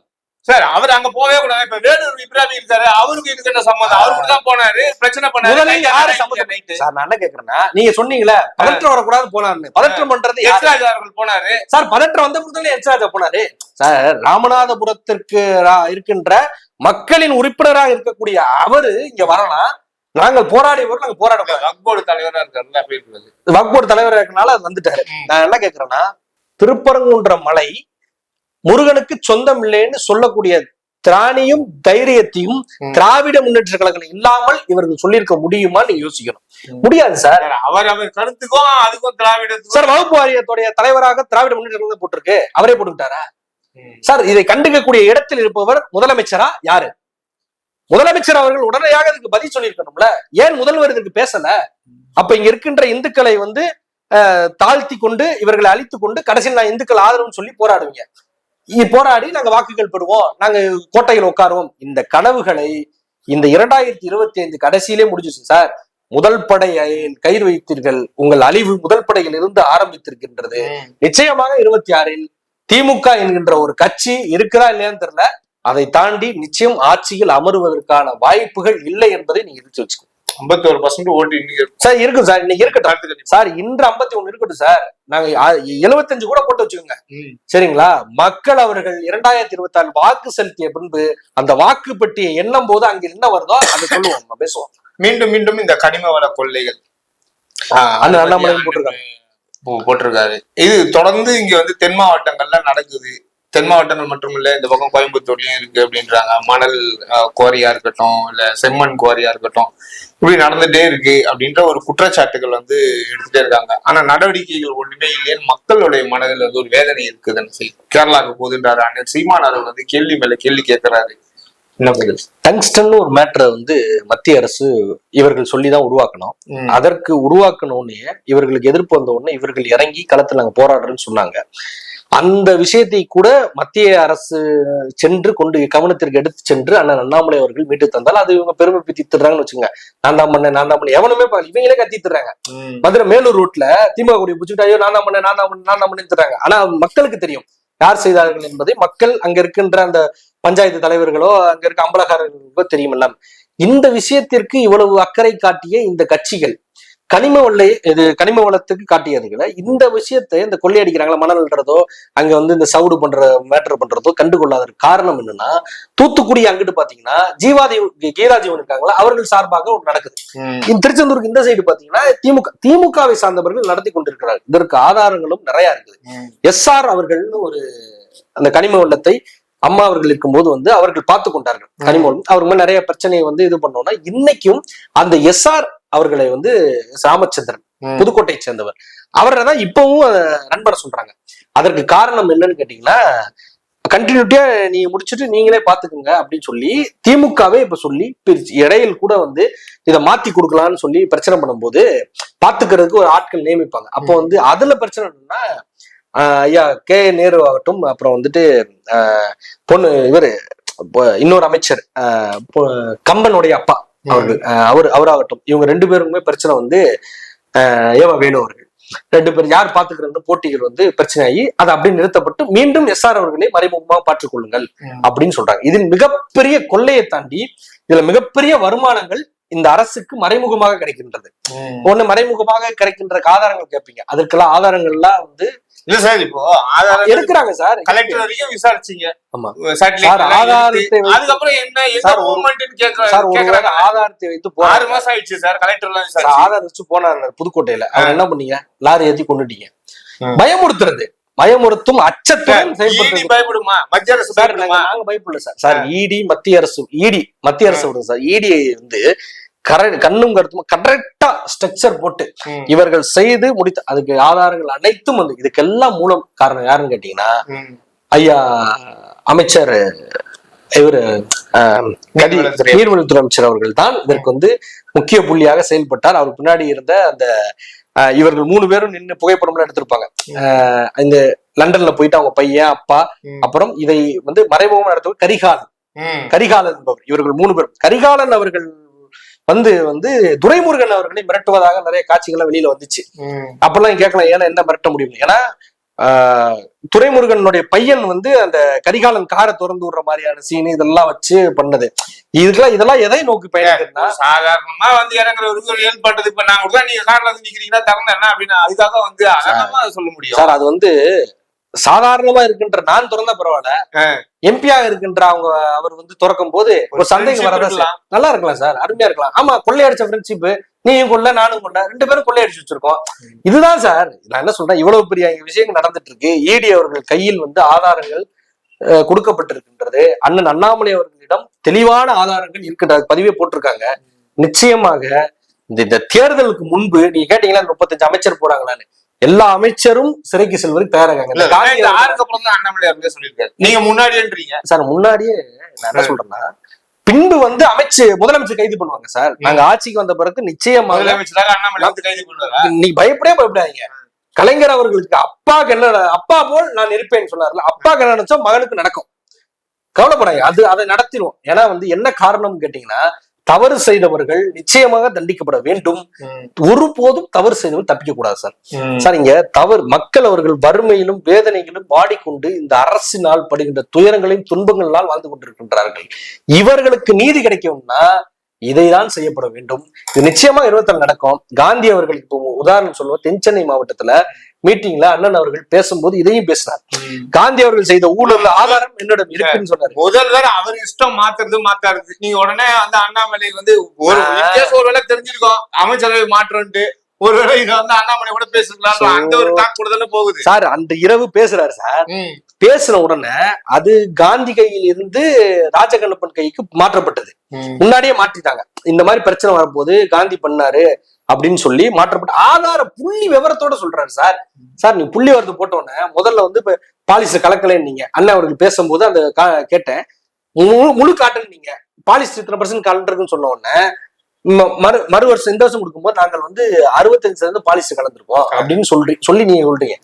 சார் அவர் அங்க போவே கூடாது. இப்ப வேலூர் இப்ராஹிம் இருக்காரு அவருக்கு இதுக்கு என்ன சம்பந்தம் அவரு கூட தான் போனாரு பிரச்சனை பண்ணாரு. யாரு சம்மந்தம்? சார் நான் என்ன கேக்குறேன்னா நீங்க சொன்னீங்களே பதற்றம் வரக்கூடாது போனாருன்னு. பதற்றம் பண்றது யாரு? எஸ் ராஜா அவர்கள் போனாரு. சார் பதற்றம் வந்த முதல்ல எச்சாஜா போனாரு. சார் ராமநாதபுரத்திற்கு ரா- இருக்கின்ற மக்களின் உறுப்பினராக இருக்கக்கூடிய அவரு இங்க வரலாம். நாங்கள் போராடியவர் நாங்க போராட. வக்போர்டு தலைவரா இருக்காரு வக்போர்டு தலைவர் இருக்கனால வந்துட்டாரு. நான் என்ன கேக்குறேன்னா திருப்பரங்குன்ற மலை முருகனுக்கு சொந்தம் இல்லைன்னு சொல்லக்கூடிய திராணியும் தைரியத்தையும். திராவிட முன்னேற்ற கழகம் இல்லாமல் இவர்கள் சொல்லியிருக்க முடியுமா நீங்க யோசிக்கணும். முடியாது சார். அவர் அவர் கருத்துக்கும் அதுக்கும் திராவிடத்துக்கும் சார் வகுப்பு வாரியத்துடைய தலைவராக திராவிட முன்னேற்ற கழகம் போட்டிருக்கு. அவரே போட்டுக்கிட்டாரா. சார் இதை கண்டுக்கக்கூடிய இடத்தில் இருப்பவர் முதலமைச்சரா யாரு? முதலமைச்சர் அவர்கள் உடனடியாக இதுக்கு பதில் சொல்லியிருக்கணும்ல. ஏன் முதல்வர் இதுக்கு பேசல? அப்ப இங்க இருக்கின்ற இந்துக்களை வந்து அஹ், தாழ்த்தி கொண்டு இவர்களை அழித்து கொண்டு கடைசியில் நான் இந்துக்கள் ஆதரவுன்னு சொல்லி போராடுவீங்க. போராடி நாங்க வாக்குகள் பெறுவோம். நாங்க கோட்டையில் உட்காருவோம். இந்த கனவுகளை இந்த இரண்டாயிரத்தி இருபத்தி ஐந்து கடைசியிலே முடிஞ்சிச்சு சார். முதல் படையை கைது வைத்தீர்கள். உங்கள் அழிவு முதல் படையில் இருந்து ஆரம்பித்திருக்கின்றது. நிச்சயமாக இருபத்தி ஆறில் திமுக என்கின்ற ஒரு கட்சி இருக்குதா இல்லையான்னு தெரியல. அதை தாண்டி நிச்சயம் ஆட்சியில் அமருவதற்கான வாய்ப்புகள் இல்லை என்பதை நீங்க எடுத்து வச்சுக்கோங்க ஐம்பத்தோரு பர்சன்ட் ஓட்டு இன்னைக்கு இருக்கு. சார் இருக்கும் சார் இன்னைக்கு இருக்கட்டும். சார் இன்று ஐம்பத்தி ஒண்ணு இருக்கட்டும் சார். நாங்க எழுபத்தஞ்சு கூட போட்டு வச்சுக்கோங்க. சரிங்களா? மக்கள் அவர்கள் இரண்டாயிரத்தி இருபத்தி ஆறு வாக்கு செலுத்திய பின்பு அந்த வாக்கு பெட்டியை எண்ணும் போது அங்க என்ன வருதோ அதை சொல்லுவோம். நம்ம பேசுவோம். மீண்டும் மீண்டும் இந்த கனிம வள கொள்ளைகள். அந்த அண்ணாமலையும் போட்டிருக்காங்க. போட்டிருக்காரு. இது தொடர்ந்து இங்க வந்து தென் மாவட்டங்கள்ல நடக்குது. தென் மாவட்டங்கள் மட்டும் இல்ல இந்த பக்கம் கோயம்புத்தூர்லயும் இருக்கு அப்படின்றாங்க. மணல் குவாரியா இருக்கட்டும் இல்ல செம்மண் குவாரியா இருக்கட்டும் இப்படி நடந்துட்டே இருக்கு அப்படின்ற ஒரு குற்றச்சாட்டுகள் வந்து எடுத்துட்டே இருக்காங்க. ஆனா நடவடிக்கைகள் ஒண்ணுமே இல்லைன்னு மக்களுடைய மனதில் வந்து ஒரு வேதனை இருக்குதுன்னு சொல்லி கேரளாவுக்கு போகுதுன்றாரு அண்ணன் சீமான் அவர்கள் வந்து கேள்வி மேல கேள்வி கேட்கிறாரு டங்ஸ்டன் ஒரு மேட்டரை வந்து மத்திய அரசு இவர்கள் சொல்லிதான் உருவாக்கணும். அதற்கு உருவாக்கணும்னே இவர்களுக்கு எதிர்ப்பு வந்த உடனே இவர்கள் இறங்கி களத்துல நாங்க போராடுறோம்னு சொன்னாங்க. அந்த விஷயத்தை கூட மத்திய அரசு சென்று கொண்டு கவனத்திற்கு எடுத்து சென்று அண்ணன் அண்ணாமலை அவர்கள் மீட்டு தந்தால் அது இவங்க பெருமை திட்டுறாங்கன்னு வச்சுங்க நான் தான் பண்ணேன் நான் தான் பண்ணேன். எவனுமே. இவங்களே கத்தி திட்டுறாங்க. ம். மதுரை மேலூர் ரூட்ல திமுக கொடி பிடிச்சிட்டு ஐயோ நான் தான் பண்ணேன் நான் தான் பண்ணேன் நான் தான் பண்ணேன்னு திட்டுறாங்க. ஆனா மக்களுக்கு தெரியும். யார் செய்தார்கள் என்பதை மக்கள் அங்க இருக்கின்ற அந்த பஞ்சாயத்து தலைவர்களோ அங்க இருக்க அம்பலகாரர்களுக்கோ தெரியும் எல்லாம் இந்த விஷயத்திற்கு இவ்வளவு அக்கறை காட்டிய இந்த கட்சிகள் கனிம வளை இது கனிம வளத்துக்கு காட்டியதுகளை இந்த விஷயத்தை இந்த கொள்ளையடிக்கிறாங்களா மணல் அள்ளுறதோ அங்க வந்து இந்த சவுடு பண்ற மேட்டர் பண்றதோ கண்டுகொள்ளாதற்கு காரணம் என்னன்னா தூத்துக்குடி அங்கிட்டு பாத்தீங்கன்னா ஜீவாதி கீதா ஜீவன் இருக்காங்களா அவர்கள் சார்பாக ஒன்று நடக்குது. திருச்செந்தூருக்கு இந்த சைடு பாத்தீங்கன்னா திமுக திமுகவை சார்ந்தவர்கள் நடத்தி கொண்டிருக்கிறார்கள். இதற்கு ஆதாரங்களும் நிறைய இருக்குது. ம். எஸ்ஆர் அவர்கள்னு ஒரு அந்த கனிம வெள்ளத்தை அம்மா அவர்கள் இருக்கும்போது வந்து அவர்கள் பார்த்து கொண்டார்கள். கனிம வளம் அவர் மேல நிறைய பிரச்சனையை வந்து இது பண்ணோம்னா இன்னைக்கும் அந்த எஸ்ஆர் அவர்களை வந்து ராமச்சந்திரன். புதுக்கோட்டையை சேர்ந்தவர். அவரை தான் இப்பவும் ரன் பண்ண சொல்றாங்க. அதற்கு காரணம் என்னன்னு கேட்டீங்கன்னா கண்டினியூட்டியா நீங்க முடிச்சுட்டு நீங்களே பாத்துக்கோங்க அப்படின்னு சொல்லி திமுகவே இப்ப சொல்லி பிரிச்சு இடையில் கூட வந்து இதை மாத்தி கொடுக்கலாம்னு சொல்லி பிரச்சனை பண்ணும்போது பாத்துக்கிறதுக்கு ஒரு ஆட்கள் நியமிப்பாங்க. அப்போ வந்து அதுல பிரச்சனை என்னன்னா ஆஹ் ஐயா கே. நேரு ஆகட்டும் அப்புறம் வந்துட்டு ஆஹ் பொண்ணு இவரு இன்னொரு அமைச்சர் கம்பனுடைய அப்பா. அவர்கள் அவர் அவராகட்டும். இவங்க ரெண்டு பேருக்குமே பிரச்சனை வந்து ஏவா வேணு அவர்கள். ரெண்டு பேர் யார் பாத்துக்கிறன்னு போட்டிகள் வந்து பிரச்சனையாகி அது அப்படியே நிறுத்தப்பட்டு மீண்டும் எஸ்ஆர் அவர்களை மறைமுகமாக பார்த்துக் கொள்ளுங்கள் அப்படின்னு சொல்றாங்க. இதில் மிகப்பெரிய கொள்ளையை தாண்டி இதுல மிகப்பெரிய வருமானங்கள் இந்த அரசுக்கு மறைமுகமாக கிடைக்கின்றது. ஒண்ணு மறைமுகமாக கிடைக்கின்ற ஆதாரங்கள் கேட்பீங்க. அதற்கெல்லாம் ஆதாரங்கள்லாம் வந்து இல்ல சார் இப்போ ஆதாரம் இருக்கிறாங்க சார். கலெக்டர் வரைக்கும் விசாரிச்சீங்க. ஆமா. ஆதாரத்தை அதுக்கப்புறம் என்ன சார், மூவ்மெண்ட்னு கேக்குறாங்க? ஆதாரத்தை வைத்து ஆறு மாசம் ஆயிடுச்சு சார் கலெக்டர் எல்லாம் சார், ஆதாரம் வச்சு போனார் புதுக்கோட்டையில. அவர் என்ன பண்ணீங்க? லாரி ஏத்தி கொண்டுட்டீங்க. பயமுறுத்துறது. பயமுறுத்தும் அச்சத்துடன் செயல்படுறது. பயப்படுமா? மத்திய அரசு சார் நாங்க பயப்படல சார். சார் இடி மத்திய அரசு இடி மத்திய அரசு விடுங்க சார். இடி வந்து கர கண்ணும் கருத்தும் கரெக்டா ஸ்ட்ரக்சர் போட்டு. இவர்கள் செய்து முடித்த அதுக்கு ஆதாரங்கள் அனைத்தும் வந்து இதுக்கெல்லாம் மூலம் காரணம் யாருன்னு கேட்டீங்கன்னா. ஐயா அமைச்சர் இவரு நீர்வளத்துறை. அமைச்சர் அவர்கள் தான் இதற்கு வந்து முக்கிய புள்ளியாக செயல்பட்டார் அவர் பின்னாடி இருந்த அந்த இவர்கள் மூணு பேரும் நின்று புகைப்படம்லாம் எடுத்திருப்பாங்க ஆஹ், இந்த லண்டன்ல போயிட்டு அவங்க பையன் அப்பா. அப்புறம் இதை வந்து மறைமுகம் நடத்துவது கரிகாலன். கரிகாலன் என்பவர் இவர்கள் மூணு பேரும் கரிகாலன் அவர்கள் வந்து வந்து துரைமுருகன் அவர்களை மிரட்டுவதாக நிறைய காட்சிகள்லாம் வெளியில வந்துச்சு. அப்பெல்லாம் கேட்கலாம் ஏன்னா என்ன மிரட்ட முடியும்? ஏன்னா துரைமுருகனுடைய பையன் வந்து அந்த கரிகாலன் காரை திறந்து விடுற மாதிரியான சீன் இதெல்லாம் வச்சு பண்ணது. இதுக்கெல்லாம் இதெல்லாம் எதை நோக்கி பயணிக்கிறதுனா சாதாரணமா வந்து இறங்குறவருக்கு ஒரு பண்றது இப்ப நான் கூட நீங்க கார்ல வந்து நிக்கிறீங்கன்னா திறந்த என்ன அப்படின்னு அதுக்காக வந்து சொல்ல முடியும். சார் அது வந்து சாதாரணமா இருக்கின்ற நான் திறந்தா பரவாயில்ல. ஆ. எம்பியாக இருக்கின்ற அவங்க அவர் வந்து திறக்கும் போது ஒரு சந்தேகம் வரதான். நல்லா இருக்கலாம் சார் அருமையா இருக்கலாம். ஆமா கொள்ளையடிச்ச ஃப்ரெண்ட்ஷிப் நீயும் கொள்ள நானும் கொள்ள ரெண்டு பேரும் கொள்ளையடிச்சு வச்சிருக்கோம். இதுதான் சார் நான் என்ன சொல்றேன் இவ்வளவு பெரிய விஷயங்கள் நடந்துட்டு இருக்கு இடி அவர்கள் கையில் வந்து ஆதாரங்கள் கொடுக்கப்பட்டிருக்கின்றது. அண்ணன் அண்ணாமலை அவர்களிடம் தெளிவான ஆதாரங்கள் இருக்கின்ற பதிவே போட்டிருக்காங்க. நிச்சயமாக இந்த இந்த தேர்தலுக்கு முன்பு நீங்க கேட்டீங்களா முப்பத்தஞ்சு அமைச்சர் போறாங்களான்னு. எல்லா அமைச்சரும் சிறைக்கு செல்வதற்கு அவர்களே சொல்லியிருக்காரு. நீங்க முன்னாடின்றீங்க சார் முன்னாடியே நான் என்ன சொல்றேன்னா பின்பு வந்து அமைச்சு முதலமைச்சர் கைது பண்ணுவாங்க சார். நாங்க ஆட்சிக்கு வந்த பிறகு நிச்சயமாக முதலமைச்சராக அண்ணாமலை கைது பண்ணுவாரா? நீ பயப்படவே பயப்படாதீங்க. கலைஞர் அவர்களுக்கு அப்பாக்கு என்ன அப்பா போல் நான் இருப்பேன்னு சொன்னார்ல அப்பாக்கு என்ன நினைச்சா மகனுக்கு நடக்கும். கவலைப்படாங்க அது அதை நடத்திடுவோம். ஏன்னா வந்து என்ன காரணம் கேட்டீங்கன்னா தவறு செய்தவர்கள் நிச்சயமாக தண்டிக்கப்பட வேண்டும். ஒருபோதும் தவறு செய்தவர்கள் தப்பிக்க கூடாது சார். சார் இங்க தவறு மக்கள் அவர்கள் வறுமையிலும் வேதனையிலும் வாடிக்கொண்டு இந்த அரசினால் படுகின்ற துயரங்களையும் துன்பங்களால் வாழ்ந்து கொண்டிருக்கின்றார்கள். இவர்களுக்கு நீதி கிடைக்கும்னா இதைதான் செய்யப்பட வேண்டும். இது நிச்சயமா இருபத்தாறு நடக்கும். காந்தி அவர்களுக்கு இப்போ உதாரணம் சொல்லுவோம். தென் சென்னை மாவட்டத்துல மீட்டிங்ல அண்ணன் அவர்கள் பேசும்போது இதையும் பேசினார். காந்தி அவர்கள் செய்த ஊழல் ஆதாரம் என்னிடம் இருக்குன்னு சொன்னாரு. முதல்வர் அவர் இஷ்டம் மாத்துறது மாத்தாருது நீங்க உடனே வந்து அண்ணாமலை வந்து ஒரு ஒருவேளை தெரிஞ்சிருக்கோம். அமைச்சரவை மாற்றம்ட்டு ஒருவேளை இது வந்து அண்ணாமலை கூட பேசிருக்கலாம். அந்த ஒரு டாக் கூட போகுது. சார் அந்த இரவு பேசுறாரு சார். பேசின உடனே அது காந்தி கையில் இருந்து ராஜகண்ணப்பன் கைக்கு மாற்றப்பட்டது. முன்னாடியே மாற்றிட்டாங்க. இந்த மாதிரி பிரச்சனை வரும்போது காந்தி பண்ணாரு அப்படின்னு சொல்லி மாற்றப்பட்ட ஆதார புள்ளி விவரத்தோட சொல்றாரு சார். சார் நீ புள்ளி வரது போட்ட உடனே முதல்ல வந்து இப்ப பாலிச கலக்கலைன்னு நீங்க அண்ணன் அவர்கள் பேசும்போது அந்த கேட்டேன். முழு முழு காட்டன் நீங்க. பாலிஸ் இத்தனை பர்சன்ட் கலந்துருக்குன்னு சொன்ன உடனே மறு மறு வருஷம் இந்த வருஷம் கொடுக்கும்போது நாங்கள் வந்து அறுபத்தஞ்சு சதவீதம் பாலிஸ் கலந்துருக்கோம் அப்படின்னு சொல்லி சொல்லி நீங்க சொல்றீங்க.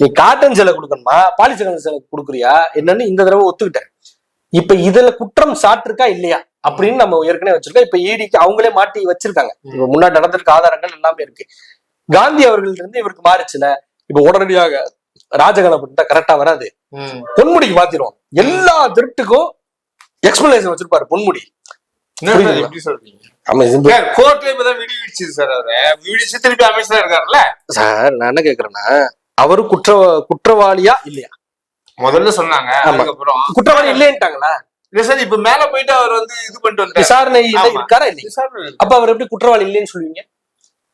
நீ காட்டன் சேலை கொடுக்கணுமா? கலந்த சேலை கொடுக்குறியா? என்னன்னு இந்த தடவை ஒத்துக்கிட்டேன். இப்ப இதுல குற்றம் சாட்டிருக்கா இல்லையா? அப்படின்னு நம்ம ஏற்கனவே வச்சிருக்கோம். இப்ப ஈடிக்கு அவங்களே மாட்டி வச்சிருக்காங்க. இப்ப முன்னாடி நடந்திருக்க ஆதாரங்கள் எல்லாமே இருக்கு. காந்தி அவர்கள் இருந்து இவருக்கு மாறுச்சுல இப்ப உடனடியாக ராஜகணபன் தான் கரெக்டா வராது. பொன்முடிக்கு மாத்திரும் எல்லா திருட்டுக்கும் எக்ஸ்பிளனேஷன் வச்சிருப்பாரு பொன்முடி? எப்படி சொல்றீங்க? கோர்ட்ல இப்பதான் விடுவிச்சு சார் அவரை. விடுவிச்சு திருப்பி அமைச்சரா இருக்காருல்ல? சார் நான் என்ன கேக்குறேன்னா அவரு குற்ற குற்றவாளியா இல்லையா முதல்ல சொன்னாங்க. அதுக்கப்புறம் குற்றவாளி இல்லைன்ட்டாங்களா இல்ல சார் இப்ப மேல போயிட்டு அவர் வந்து இது பண்ணிட்டு விசாரணை. இருக்காரா இல்லையா. அப்ப அவர் எப்படி குற்றவாளி இல்லைன்னு சொல்லுவீங்க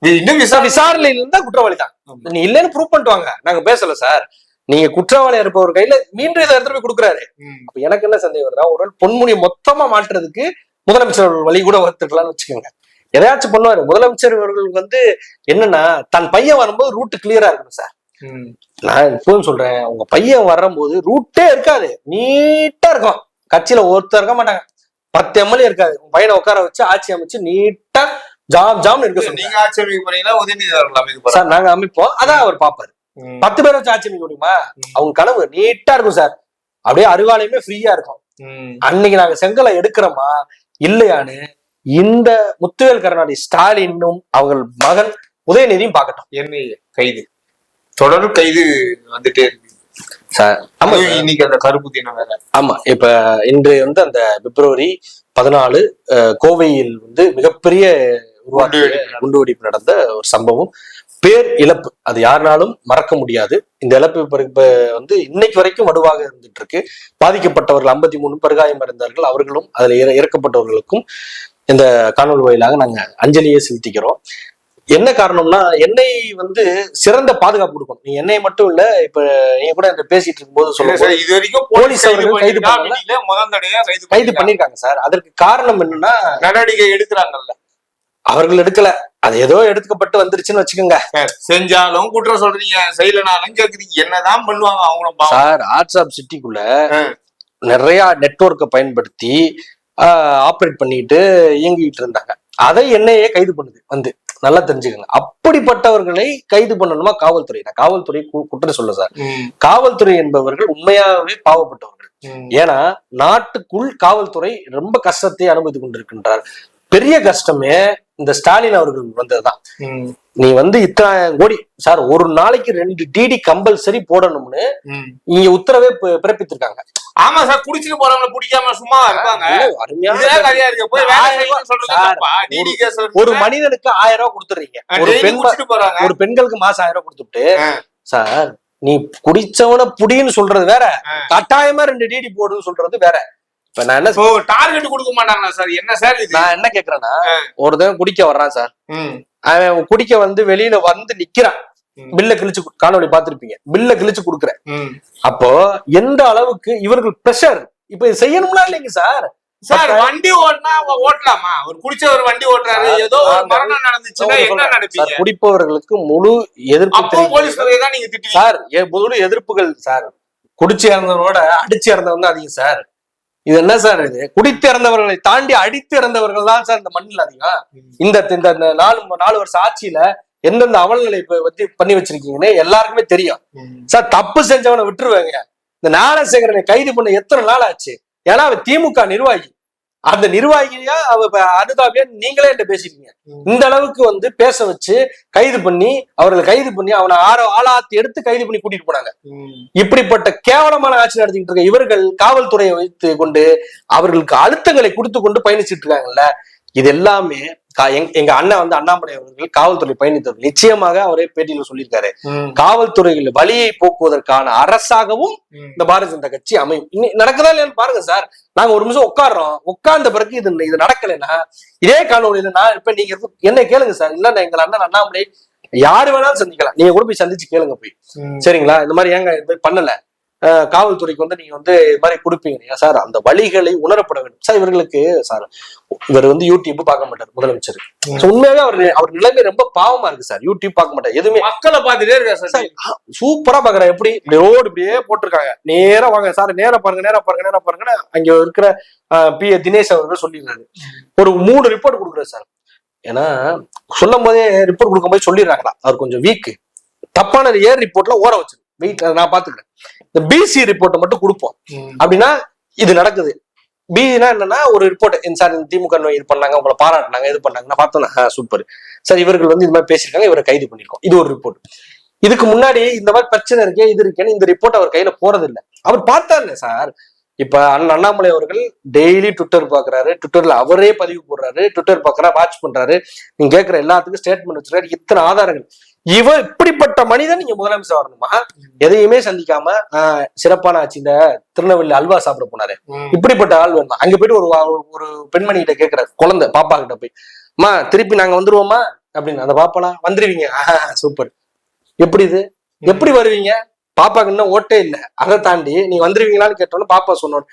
இன்னும் விசாரணை இருந்தா குற்றவாளி தான். நீ இல்லைன்னு ப்ரூவ் பண்ணிட்டு வாங்க நாங்க பேசல சார் நீங்க குற்றவாளியா இருப்பவர் கையில மீண்டும் இதை எடுத்துட்டு போய் கொடுக்குறாரு. அப்ப எனக்கு என்ன சந்தேகம் வருதா ஒரு பொன்முடியை மொத்தமா மாற்றுறதுக்கு முதலமைச்சர் அவர்கள் வழி கூட வகுத்துக்கலாம்னு வச்சுக்கோங்க எதையாச்சும் பண்ணுவாரு முதலமைச்சர் அவர்கள் வந்து என்னன்னா தன் பையன் வரும்போது ரூட் கிளியரா இருக்கணும் சார். நான் இப்பவும் சொல்றேன் உங்க பையன் வரும்போது ரூட்டே இருக்காது. நீட்டா இருக்கும். கட்சியில ஒருத்தர் இருக்க மாட்டாங்க. பத்து எம்எல்ஏ இருக்காது. உங்க பையனை உட்கார வச்சு ஆட்சி அமைச்சு நீட்டா ஜாம் ஜாம்னு இருக்க நீங்க ஆட்சி அமைக்க போறீங்களா? உதயநிதி அவர்கள் சார் நாங்க அமைப்போம். அதான் அவர் பாப்பாரு. பத்து பேரை வச்சு ஆட்சி அமைக்க முடியுமா? அவங்க கனவு நீட்டா இருக்கும் சார். அப்படியே அறிவாலயமே ஃப்ரீயா இருக்கும். அன்னைக்கு நாங்க செங்கலை எடுக்கிறோமா? இல்லையான்னு இந்த முத்துவேல் கருணாநிதி ஸ்டாலினும் அவங்க மகன் உதயநிதியும் பார்க்கட்டும். என்ன கைது. தொடர் கைது வந்துட்டே இருக்கு. சார் ஆமா. இன்னைக்கு அந்த கருப்பு தினம் வேற. ஆமா இப்ப இன்று வந்து அந்த பிப்ரவரி பதினாலு கோவையில் வந்து மிகப்பெரிய குண்டுவெடிப்பு. நடந்த ஒரு சம்பவம். பேர் இழப்பு. அது யாருனாலும் மறக்க முடியாது. இந்த இழப்பு வந்து இன்னைக்கு வரைக்கும் வடுவாக இருந்துட்டு இருக்கு பாதிக்கப்பட்டவர்கள் ஐம்பத்தி மூணு பருகாயம் அடைந்தார்கள். அவர்களும் அதுல இற- இறக்கப்பட்டவர்களுக்கும் இந்த காணொலி வாயிலாக நாங்க அஞ்சலியை செலுத்திக்கிறோம். என்ன காரணம்னா எண்ணெய் வந்து சிறந்த பாதுகாப்பு கொடுக்கணும். நீ எண்ணெய் மட்டும் இல்ல இப்ப நீங்க கூட இந்த பேசிட்டு இருக்கும்போது சொல்லுங்க சார், இது வரைக்கும் போலீஸ் கைது கைது கைது பண்ணிருக்காங்க. சார். அதற்கு காரணம் என்னன்னா நடவடிக்கை எடுக்கிறாங்கல்ல. அவர்கள் எடுக்கல. அது ஏதோ எடுக்கப்பட்டு வந்துருச்சுன்னு வச்சுக்கோங்க. செஞ்சாலும் குற்றம் சொல்றீங்க செய்யலனாலும் கேக்குறீங்க. என்னதான் பண்ணுவாங்க அவங்களும். சார் வாட்ஸ்அப் சிட்டிக்குள்ள. நிறைய நெட்வொர்க்கை பயன்படுத்தி ஆப்ரேட் பண்ணிட்டு இயங்கிட்டு இருந்தாங்க. அதை என்னையே கைது பண்ணுது வந்து. நல்லா தெரிஞ்சுக்கங்க. அப்படிப்பட்டவர்களை கைது பண்ணணுமா காவல்துறை? நான் காவல்துறை குற்றம் சொல்ல சார். காவல்துறை என்பவர்கள் உண்மையாவே பாவப்பட்டவர்கள். ஏன்னா நாட்டுக்குள் காவல்துறை ரொம்ப கஷ்டத்தை அனுபவித்துக் கொண்டிருக்கின்றார். பெரிய கஷ்டமே இந்த ஸ்டாலின் அவர்கள் வந்ததுதான். நீ வந்து இத்தனாயிரம் கோடி சார் ஒரு நாளைக்கு ரெண்டு டிடி கம்பல்சரி போடணும்னு. இங்க உத்தரவே பிறப்பித்திருக்காங்க ஆமா சார் குடிச்சிட்டு போறவங்கள பிடிக்காம சும்மா இருப்பாங்க. ஒரு மனிதனுக்கு ஆயிரம் ரூபாய் கொடுத்துறீங்க ஒரு பெண் ஒரு பெண்களுக்கு மாசம் ஆயிரம் ரூபாய் கொடுத்துட்டு. சார் நீ குடிச்சவன புடின்னு சொல்றது வேற. கட்டாயமா ரெண்டு டிடி போடுன்னு சொல்றது வேற இப்ப நான் என்ன டார்கெட் கொடுக்க மாட்டாங்களா சார் என்ன சார் நான் என்ன கேக்குறேன்னா ஆ. ஒருத்தன் குடிக்க வர்றான் சார் அவன் குடிக்க வந்து வெளியில வந்து நிக்கிறான். பில்ல கிழிச்சு கு- காணொளி பார்த்திருப்பீங்க. பில்ல கிழிச்சு கொடுக்குறேன். அப்போ எந்த அளவுக்கு இவர்கள் பிரஷர் இப்ப செய்யணும்னா இல்லைங்க சார் சார் வண்டி ஓட்டினா ஓட்டலாமா? ஒரு குடிச்ச ஒரு வண்டி ஓட்டுறாரு. ஏதோ ஒரு மரணம் நடந்துச்சுன்னா என்ன நடப்பீங்க? குடிப்பவர்களுக்கு முழு எதிர்ப்பு போலீஸ் தான் நீங்க சார் முழு எதிர்ப்புகள் சார். குடிச்சு இறந்தவனோட அடிச்சு இறந்தவன் தான் அதிகம் சார். இது என்ன சார் இது? குடித்து இறந்தவர்களை தாண்டி அடித்து இறந்தவர்கள் தான் சார் இந்த மண்ணில் அதிகம். இந்த இந்த நாலு நாலு வருஷம் ஆட்சியில எந்தெந்த அவலநிலை வந்து பண்ணி வச்சிருக்கீங்கன்னு எல்லாருக்குமே தெரியும். சார் தப்பு செஞ்சவனை விட்டுருவாங்க. இந்த ஞானசேகரனை கைது பண்ண எத்தனை நாள் ஆச்சு? ஏன்னா அவன் திமுக நிர்வாகி. அந்த நிர்வாகியா அவ அனுதாபியா நீங்களே என்கிட்ட பேசிருக்கீங்க. இந்த அளவுக்கு வந்து பேச வச்சு கைது பண்ணி அவர்களை கைது பண்ணி அவனை ஆற ஆளாத்தி எடுத்து கைது பண்ணி கூட்டிட்டு போனாங்க. இப்படிப்பட்ட கேவலமான ஆட்சி நடத்திக்கிட்டு இருக்க இவர்கள் காவல்துறையை வைத்து கொண்டு அவர்களுக்கு அழுத்தங்களை கொடுத்து கொண்டு பயணிச்சிட்டு இருக்காங்கல்ல இது எல்லாமே எங்க- அண்ணன் வந்து அண்ணாமலை அவர்கள் காவல்துறை பயணித்தவர் நிச்சயமாக அவரே பேட்டியில சொல்லியிருக்காரு. காவல்துறையில் வழியை போக்குவதற்கான அரசாகவும். இந்த பாரதிய ஜனதா கட்சி அமையும் நடக்குதா இல்லையான்னு பாருங்க சார் நாங்க ஒரு நிமிஷம் உட்கார்றோம். உட்கார்ந்த பிறகு இது இது நடக்கலைன்னா இதே காணொலியில நான் இப்ப நீங்க என்ன கேளுங்க சார். இல்ல நான் எங்கள் அண்ணன் அண்ணாமலை யாரு வேணாலும் சந்திக்கலாம். நீங்க கூட போய் சந்திச்சு கேளுங்க போய். சரிங்களா? இந்த மாதிரி ஏங்க இது பண்ணல? காவல்துறைக்கு வந்து நீங்க வந்து இது மாதிரி கொடுப்பீங்க சார்? அந்த வழிகளை உணரப்பட வேண்டும். சார் இவர்களுக்கு சார் இவர் வந்து யூடியூப் பார்க்க மாட்டார் முதலமைச்சர். உண்மையாவே அவர் அவர் நிலைமை ரொம்ப பாவமா இருக்கு சார். யூடியூப் பார்க்க மாட்டார். எதுவுமே மக்களை பார்த்துட்டே இருக்கா சார். சூப்பரா பாக்குறேன் எப்படி? ரோடு இப்படியே போட்டிருக்காங்க. நேரா வாங்க சார் நேரா பாருங்க நேரா பாருங்க நேரா பாருங்க அங்க இருக்கிற பி ஏ தினேஷ் அவர்கள் சொல்லிடுறாரு. ஒரு மூணு ரிப்போர்ட் கொடுக்குறாரு சார். ஏன்னா சொல்லும் போதே ரிப்போர்ட் கொடுக்கும்போது சொல்லிடுறாங்களா. அவர் கொஞ்சம் வீக் தப்பான ஏர் ரிப்போர்ட்ல ஓர வச்சிரு வெயிட் நான் பாத்துக்கிறேன் இந்த பிசி ரிப்போர்ட்டை மட்டும் கொடுப்போம். அப்படின்னா இது நடக்குது. பினா என்னன்னா ஒரு ரிப்போர்ட் சார் இந்த திமுக நோய் இது பண்ணாங்க உங்களை பாராட்டினாங்க இது பண்ணாங்க நான் பார்த்தோன்னா சூப்பர் சார் இவர்கள் வந்து இது மாதிரி பேசியிருக்காங்க இவரை கைது பண்ணிருக்கோம் இது ஒரு ரிப்போர்ட் இதுக்கு முன்னாடி இந்த மாதிரி பிரச்சனை இருக்கே இது இருக்கேன்னு இந்த ரிப்போர்ட் அவர் கையில போறது இல்ல அவர் பார்த்தாருல்ல சார். இப்ப அண்ணன் அண்ணாமலை அவர்கள் டெய்லி ட்விட்டர் பாக்குறாரு ட்விட்டர்ல அவரே பதிவு போடுறாரு ட்விட்டர் பாக்குறா வாட்ச் பண்றாரு. நீங்க கேட்கிற எல்லாத்துக்கும் ஸ்டேட்மெண்ட் வச்சிருக்காரு. இத்தனை ஆதாரங்கள். இவன் இப்படிப்பட்ட மனிதன் நீங்க முதலமைச்சர் வரணுமா? எதையுமே சந்திக்காம சிறப்பான ஆட்சி இந்த திருநெல்வேலி அல்வா சாப்பிட போனாரு. இப்படிப்பட்ட ஆள் வேணுமா? அங்க போயிட்டு ஒரு ஒரு பெண்மணி கிட்ட கேக்குறாரு குழந்தை பாப்பா கிட்ட போய் அம்மா திருப்பி நாங்க வந்துருவோமா? அப்படின்னு அந்த பாப்பாளா வந்துருவீங்க. சூப்பர். எப்படி இது? எப்படி வருவீங்க? பாப்பாக்கு இன்னும் ஓட்டே இல்ல. அதை தாண்டி நீ வந்துருவீங்களான்னு கேட்டோன்னு பாப்பா சொன்னோம்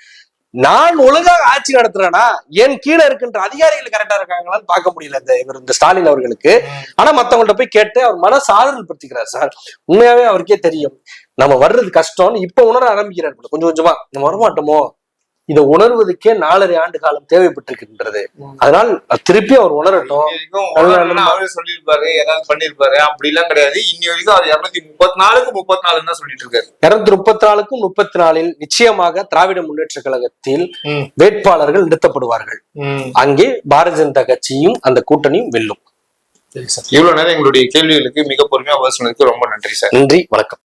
நான் ஒழுங்காக ஆட்சி நடத்துறேன்னா என் கீழே இருக்கின்ற அதிகாரிகள் கரெக்டா இருக்காங்களான்னு பார்க்க முடியல இந்த இவர் இந்த ஸ்டாலின் அவர்களுக்கு. ஆனா மத்தவங்கள்ட்ட போய் கேட்டு அவர் மனசு ஆறுதல் படுத்திக்கிறார் சார். உண்மையாவே அவருக்கே தெரியும். நம்ம வர்றது கஷ்டம்னு இப்ப உணர ஆரம்பிக்கிறார் கொஞ்சம் கொஞ்சமா நம்ம வரமாட்டோமோ? இதை உணர்வதற்கே நாலரை ஆண்டு காலம் தேவைப்பட்டிருக்கின்றது. அதனால் திருப்பி அவர் உணரட்டும். அவரே சொல்லியிருப்பாரு ஏதாவது பண்ணிருப்பாரு அப்படி எல்லாம் கிடையாது. இன்னி வரைக்கும் அவர் இருநூத்தி முப்பத்தி நாலுக்கு முப்பத்தி நாலுன்னு தான் சொல்லிட்டு இருக்காரு இருநூத்தி முப்பத்தி நாலுக்கும் முப்பத்தி நாலில் நிச்சயமாக திராவிட முன்னேற்ற கழகத்தில். வேட்பாளர்கள் நிறுத்தப்படுவார்கள். அங்கே பாரதிய ஜனதா கட்சியும் அந்த கூட்டணியும் வெல்லும். இவ்வளவு நேரம் எங்களுடைய கேள்விகளுக்கு மிக பொறுமையா பதில் சொன்னதுக்கு ரொம்ப நன்றி சார். நன்றி வணக்கம்.